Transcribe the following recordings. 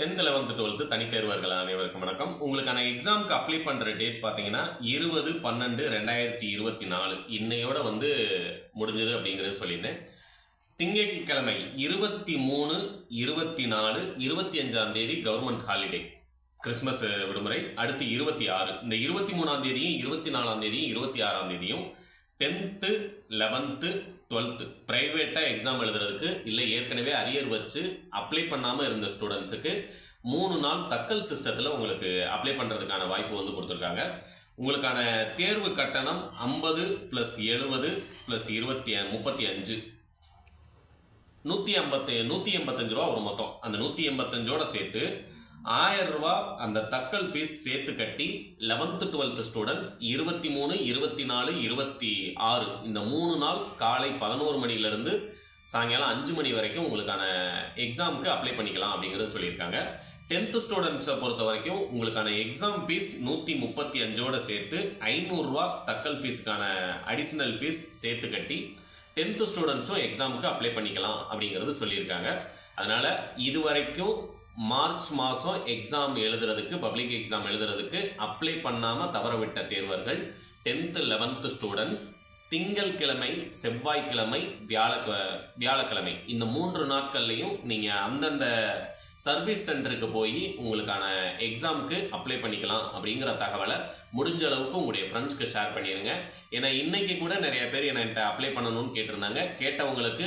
Tenth eleventh twelfth தனித்தேர்வர்கள் அனைவருக்கும் வணக்கம். உங்களுக்கான எக்ஸாமுக்கு அப்ளை பண்ணுற டேட் பார்த்தீங்கன்னா இருபது பன்னெண்டு ரெண்டாயிரத்தி இருபத்தி நாலு. இன்னையோட வந்து முடிஞ்சது அப்படிங்கிறது சொல்லியிருந்தேன். திங்கட்கிழமை இருபத்தி மூணு இருபத்தி நாலு இருபத்தி அஞ்சாம் தேதி கவர்மெண்ட் ஹாலிடே கிறிஸ்மஸ் விடுமுறை. அடுத்து இருபத்தி ஆறு. இந்த இருபத்தி மூணாம் தேதியும் இருபத்தி நாலாம் தேதியும் இருபத்தி ஆறாம் தேதியும் டென்த்து லெவன்த்து டுவெல்த்து ப்ரைவேட்டாக எக்ஸாம் எழுதுறதுக்கு இல்லை ஏற்கனவே அரியர் வச்சு அப்ளை பண்ணாமல் இருந்த ஸ்டூடெண்ட்ஸுக்கு மூணு நாள் தக்கல் சிஸ்டத்தில் உங்களுக்கு அப்ளை பண்ணுறதுக்கான வாய்ப்பு வந்து கொடுத்துருக்காங்க. உங்களுக்கான தேர்வு கட்டணம் ஐம்பது ப்ளஸ் எழுபது ப்ளஸ் இருபத்தி முப்பத்தி அஞ்சு. நூற்றி ஐம்பத்தி நூற்றி எண்பத்தஞ்சு ரூபா வரும் மொத்தம். அந்த நூற்றி எண்பத்தஞ்சோட சேர்த்து ஆயிரம் ரூபா அந்த தக்கல் ஃபீஸ் சேர்த்து கட்டி லெவன்த்து டுவெல்த்து ஸ்டூடெண்ட்ஸ் இருபத்தி மூணு இருபத்தி நாலு இருபத்தி ஆறு இந்த மூணு நாள் காலை பதினோரு மணிலேருந்து சாயங்காலம் அஞ்சு மணி வரைக்கும் உங்களுக்கான எக்ஸாமுக்கு அப்ளை பண்ணிக்கலாம் அப்படிங்கிறது சொல்லியிருக்காங்க. டென்த்து ஸ்டூடெண்ட்ஸை பொறுத்த வரைக்கும் உங்களுக்கான எக்ஸாம் ஃபீஸ் நூற்றி முப்பத்தி அஞ்சோடு சேர்த்து ஐநூறுரூவா தக்கல் ஃபீஸுக்கான அடிஷ்னல் ஃபீஸ் சேர்த்து கட்டி டென்த்து ஸ்டூடெண்ட்ஸும் எக்ஸாமுக்கு அப்ளை பண்ணிக்கலாம் அப்படிங்கிறது சொல்லியிருக்காங்க. அதனால் இது வரைக்கும் மார்ச் மாதம் எக்ஸாம் எழுதுறதுக்கு பப்ளிக் எக்ஸாம் எழுதுறதுக்கு அப்ளை பண்ணாமல் தவறவிட்ட தேர்வர்கள் டென்த்து லெவன்த்து ஸ்டூடெண்ட்ஸ் திங்கள்கிழமை செவ்வாய்க்கிழமை வியாழ வியாழக்கிழமை. இந்த மூன்று நாட்கள்லையும் நீங்கள் அந்தந்த சர்வீஸ் சென்டருக்கு போய் உங்களுக்கான எக்ஸாமுக்கு அப்ளை பண்ணிக்கலாம் அப்படிங்கிற தகவலை முடிஞ்ச அளவுக்கு உங்களுடைய ஃப்ரெண்ட்ஸ்க்கு ஷேர் பண்ணிடுங்க ஏன்னா இன்றைக்கி கூட நிறைய பேர் என்கிட்ட அப்ளை பண்ணணும்னு கேட்டிருந்தாங்க. கேட்டவங்களுக்கு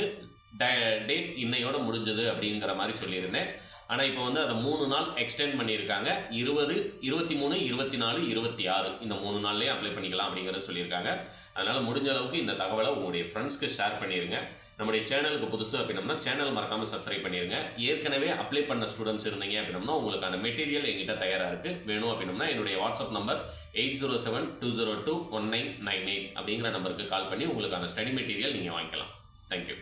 டேட் இன்னையோட முடிஞ்சது அப்படிங்கிற மாதிரி சொல்லியிருந்தேன். ஆனால் இப்போ வந்து அதை மூணு நாள் எக்ஸ்டெண்ட் பண்ணியிருக்காங்க. இருபது இருபத்தி மூணு இருபத்தி நாலு இருபத்தி ஆறு. இந்த மூணு நாள்லேயே அப்ளை பண்ணிக்கலாம் அப்படிங்கிறத சொல்லியிருக்காங்க. அதனால் முடிஞ்ச அளவுக்கு இந்த தகவலை உங்களுடைய ஃப்ரெண்ட்ஸ்க்கு ஷேர் பண்ணிடுங்க நம்முடைய சேனலுக்கு புதுசு அப்படின்னம்னா சேனல் மறக்காமல் சப்ஸ்கிரைப் பண்ணிடுங்க ஏற்கனவே அப்ளை பண்ண ஸ்டூடெண்ட்ஸ் இருந்தீங்க அப்படின்னம்னா உங்களுக்கான மெட்டீரியல் எங்கிட்ட தயாராக இருக்குது வேணும் அப்படின்னம்னா என்னுடைய WhatsApp number eight zero seven two zero two one nine nine eight அப்படிங்கிற நம்பருக்கு கால் பண்ணி உங்களுக்கான ஸ்டடி மெட்டீரியல் நீங்கள் வாங்கிக்கலாம். தேங்க்யூ